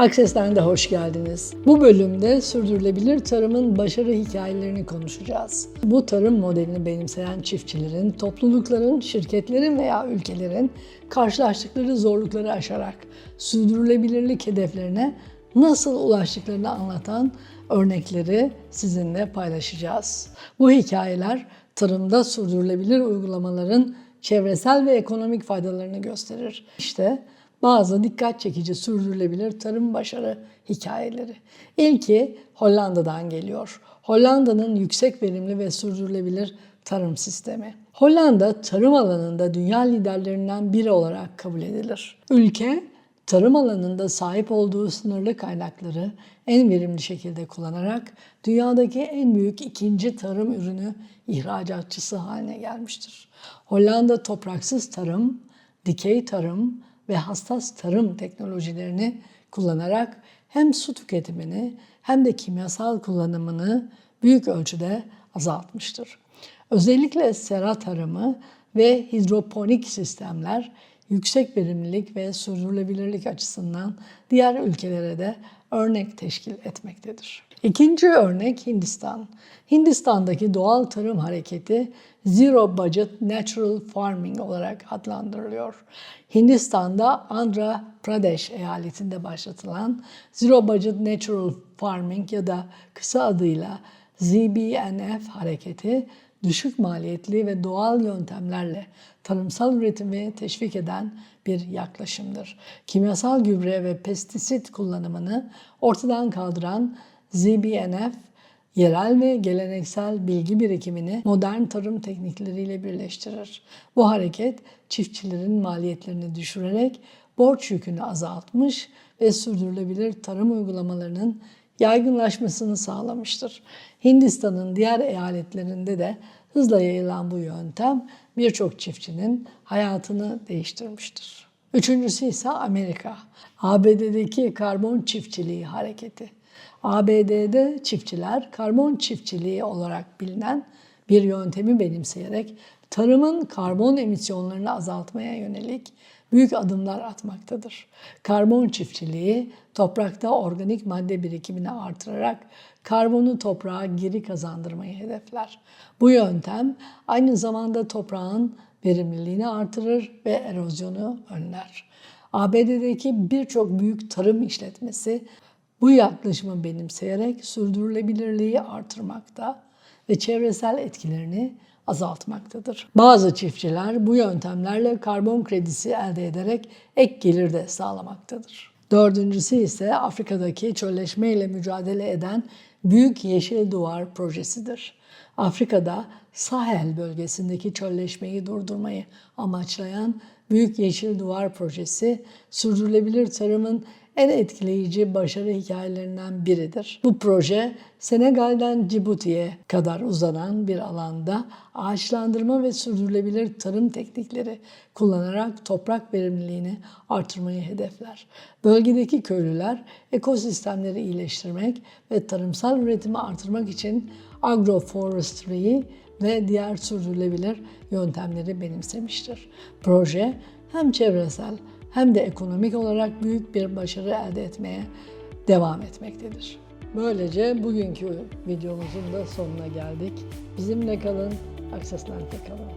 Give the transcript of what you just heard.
Akses'ten de hoş geldiniz. Bu bölümde sürdürülebilir tarımın başarı hikayelerini konuşacağız. Bu tarım modelini benimseyen çiftçilerin, toplulukların, şirketlerin veya ülkelerin karşılaştıkları zorlukları aşarak sürdürülebilirlik hedeflerine nasıl ulaştıklarını anlatan örnekleri sizinle paylaşacağız. Bu hikayeler tarımda sürdürülebilir uygulamaların çevresel ve ekonomik faydalarını gösterir. İşte bazı dikkat çekici sürdürülebilir tarım başarı hikayeleri. İlki Hollanda'dan geliyor. Hollanda'nın yüksek verimli ve sürdürülebilir tarım sistemi. Hollanda tarım alanında dünya liderlerinden biri olarak kabul edilir. Ülke tarım alanında sahip olduğu sınırlı kaynakları en verimli şekilde kullanarak dünyadaki en büyük ikinci tarım ürünü ihracatçısı haline gelmiştir. Hollanda topraksız tarım, dikey tarım ve hassas tarım teknolojilerini kullanarak hem su tüketimini hem de kimyasal kullanımını büyük ölçüde azaltmıştır. Özellikle sera tarımı ve hidroponik sistemler yüksek verimlilik ve sürdürülebilirlik açısından diğer ülkelere de örnek teşkil etmektedir. İkinci örnek Hindistan. Hindistan'daki doğal tarım hareketi Zero Budget Natural Farming olarak adlandırılıyor. Hindistan'da Andhra Pradesh eyaletinde başlatılan Zero Budget Natural Farming ya da kısa adıyla ZBNF hareketi düşük maliyetli ve doğal yöntemlerle tarımsal üretimi teşvik eden bir yaklaşımdır. Kimyasal gübre ve pestisit kullanımını ortadan kaldıran ZBNF, yerel ve geleneksel bilgi birikimini modern tarım teknikleriyle birleştirir. Bu hareket çiftçilerin maliyetlerini düşürerek borç yükünü azaltmış ve sürdürülebilir tarım uygulamalarının yaygınlaşmasını sağlamıştır. Hindistan'ın diğer eyaletlerinde de hızla yayılan bu yöntem birçok çiftçinin hayatını değiştirmiştir. Üçüncüsü ise Amerika. ABD'deki karbon çiftçiliği hareketi. ABD'de çiftçiler karbon çiftçiliği olarak bilinen bir yöntemi benimseyerek tarımın karbon emisyonlarını azaltmaya yönelik büyük adımlar atmaktadır. Karbon çiftçiliği toprakta organik madde birikimini artırarak karbonu toprağa geri kazandırmayı hedefler. Bu yöntem aynı zamanda toprağın verimliliğini artırır ve erozyonu önler. ABD'deki birçok büyük tarım işletmesi bu yaklaşımı benimseyerek sürdürülebilirliği artırmakta ve çevresel etkilerini azaltmaktadır. Bazı çiftçiler bu yöntemlerle karbon kredisi elde ederek ek gelir de sağlamaktadır. Dördüncüsü ise Afrika'daki çölleşme ile mücadele eden Büyük Yeşil Duvar projesidir. Afrika'da Sahel bölgesindeki çölleşmeyi durdurmayı amaçlayan Büyük Yeşil Duvar projesi sürdürülebilir tarımın en etkileyici başarı hikayelerinden biridir. Bu proje Senegal'den Cibuti'ye kadar uzanan bir alanda ağaçlandırma ve sürdürülebilir tarım teknikleri kullanarak toprak verimliliğini artırmayı hedefler. Bölgedeki köylüler ekosistemleri iyileştirmek ve tarımsal üretimi artırmak için agroforestry'yi ve diğer sürdürülebilir yöntemleri benimsemiştir. Proje hem çevresel hem de ekonomik olarak büyük bir başarı elde etmeye devam etmektedir. Böylece bugünkü videomuzun da sonuna geldik. Bizimle kalın, Access kalın.